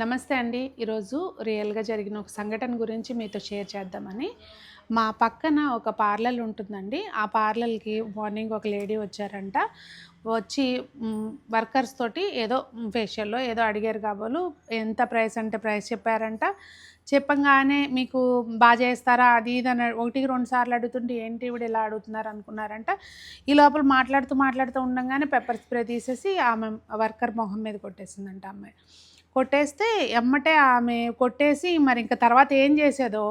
నమస్తే అండి. ఈరోజు రియల్గా జరిగిన ఒక సంఘటన గురించి మీతో షేర్ చేద్దామని. మా పక్కన ఒక పార్లర్ ఉంటుందండి. ఆ పార్లర్కి మార్నింగ్ ఒక లేడీ వచ్చారంట. వచ్చి వర్కర్స్ తోటి ఏదో ఫేషియల్లో ఏదో అడిగారు కాబోలు ఎంత ప్రైస్ అంటే ప్రైస్ చెప్పారంట. చెప్పంగానే మీకు బాగా చేస్తారా అది ఇది అని ఒకటికి రెండు సార్లు అడుగుతుంటే ఏంటి ఇవిడ ఇలా అడుగుతున్నారు అనుకున్నారంట. ఈ లోపల మాట్లాడుతూ మాట్లాడుతూ ఉండగానే పెప్పర్ స్ప్రే తీసేసి ఆమె వర్కర్ మొహం మీద కొట్టేసిందంట అమ్మాయి. కొట్టేస్తే ఎమ్మటే ఆమె కొట్టేసి మరి ఇంకా తర్వాత ఏం చేసేదో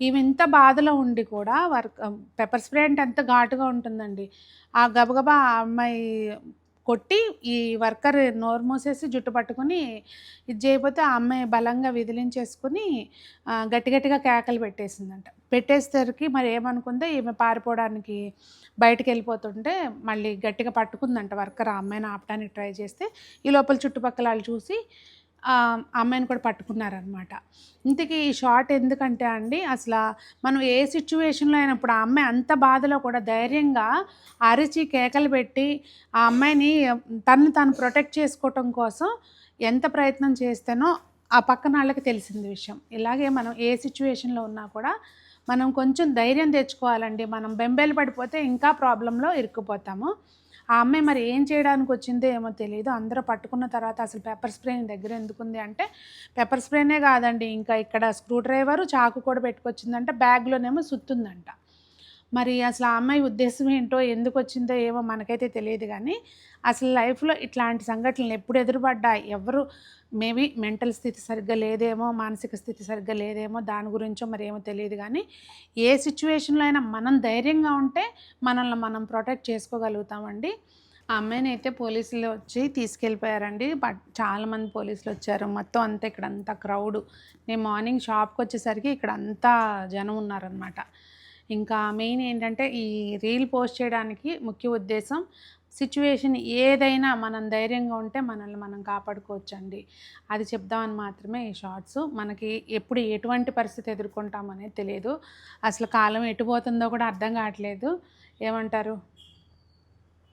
ఈమె ఇంత బాధలో ఉండి కూడా వర్క్ పెప్పర్ స్ప్రే అంటే ఎంత ఘాటుగా ఉంటుందండి. ఆ గబగబా ఆ అమ్మాయి కొట్టి ఈ వర్కర్ నోరు మూసేసి జుట్టు పట్టుకొని ఇది చేయకపోతే ఆ అమ్మాయి బలంగా విదిలించేసుకుని గట్టి గట్టిగా కేకలు పెట్టేసిందంట. పెట్టేసరికి మరి ఏమనుకుందో ఈమె పారిపోవడానికి బయటకు వెళ్ళిపోతుంటే మళ్ళీ గట్టిగా పట్టుకుందంట వర్కర్ ఆ అమ్మాయిని ఆపడానికి ట్రై చేస్తే ఈ లోపల చుట్టుపక్కల వాళ్ళు చూసి అమ్మాయిని కూడా పట్టుకున్నారనమాట. ఇంతకీ ఈ షార్ట్ ఎందుకంటే అండి అసలు మనం ఏ సిచ్యువేషన్లో అయినప్పుడు ఆ అమ్మాయి అంత బాధలో కూడా ధైర్యంగా అరిచి కేకలు పెట్టి ఆ అమ్మాయిని తను తను ప్రొటెక్ట్ చేసుకోవటం కోసం ఎంత ప్రయత్నం చేస్తేనో ఆ పక్కన వాళ్ళకి తెలిసింది విషయం. ఇలాగే మనం ఏ సిచ్యువేషన్లో ఉన్నా కూడా మనం కొంచెం ధైర్యం తెచ్చుకోవాలండి. మనం బెంబేలు పడిపోతే ఇంకా ప్రాబ్లంలో ఇరుక్కుపోతాము. ఆ అమ్మాయి మరి ఏం చేయడానికి వచ్చిందో ఏమో తెలియదు అందరూ పట్టుకున్న తర్వాత అసలు పెప్పర్ స్ప్రే నీ దగ్గర ఎందుకుంది అంటే పెప్పర్ స్ప్రేనే కాదండి. ఇంకా ఇక్కడ స్క్రూ డ్రైవరు చాకు కూడా పెట్టుకొచ్చిందంట బ్యాగ్లోనేమో సుత్తుందంట. మరి అసలు ఆ అమ్మాయి ఉద్దేశం ఏంటో ఎందుకు వచ్చిందో ఏమో మనకైతే తెలియదు కానీ అసలు లైఫ్లో ఇట్లాంటి సంఘటనలు ఎప్పుడు ఎదురుపడ్డా ఎవరు మేబీ మెంటల్ స్థితి సరిగ్గా లేదేమో మానసిక స్థితి సరిగ్గా లేదేమో దాని గురించో మరి ఏమో తెలియదు కానీ ఏ సిచ్యువేషన్లో అయినా మనం ధైర్యంగా ఉంటే మనల్ని మనం ప్రొటెక్ట్ చేసుకోగలుగుతామండి. ఆ అమ్మాయిని అయితే పోలీసులు వచ్చి తీసుకెళ్ళిపోయారండి. బట్ చాలామంది పోలీసులు వచ్చారు. మొత్తం అంతా ఇక్కడ అంతా క్రౌడ్ నేను మార్నింగ్ షాప్కి వచ్చేసరికి ఇక్కడ అంతా జనం ఉన్నారనమాట ఇంకా మెయిన్ ఏంటంటే ఈ రీల్ పోస్ట్ చేయడానికి ముఖ్య ఉద్దేశం సిచ్యువేషన్ ఏదైనా మనం ధైర్యంగా ఉంటే మనల్ని మనం కాపాడుకోవచ్చండి. అది చెప్దామని మాత్రమే ఈ షార్ట్స్. మనకి ఎప్పుడు ఎటువంటి పరిస్థితి ఎదుర్కొంటామనేది తెలియదు. అసలు కాలం ఎటు పోతుందో కూడా అర్థం కావట్లేదు. ఏమంటారు?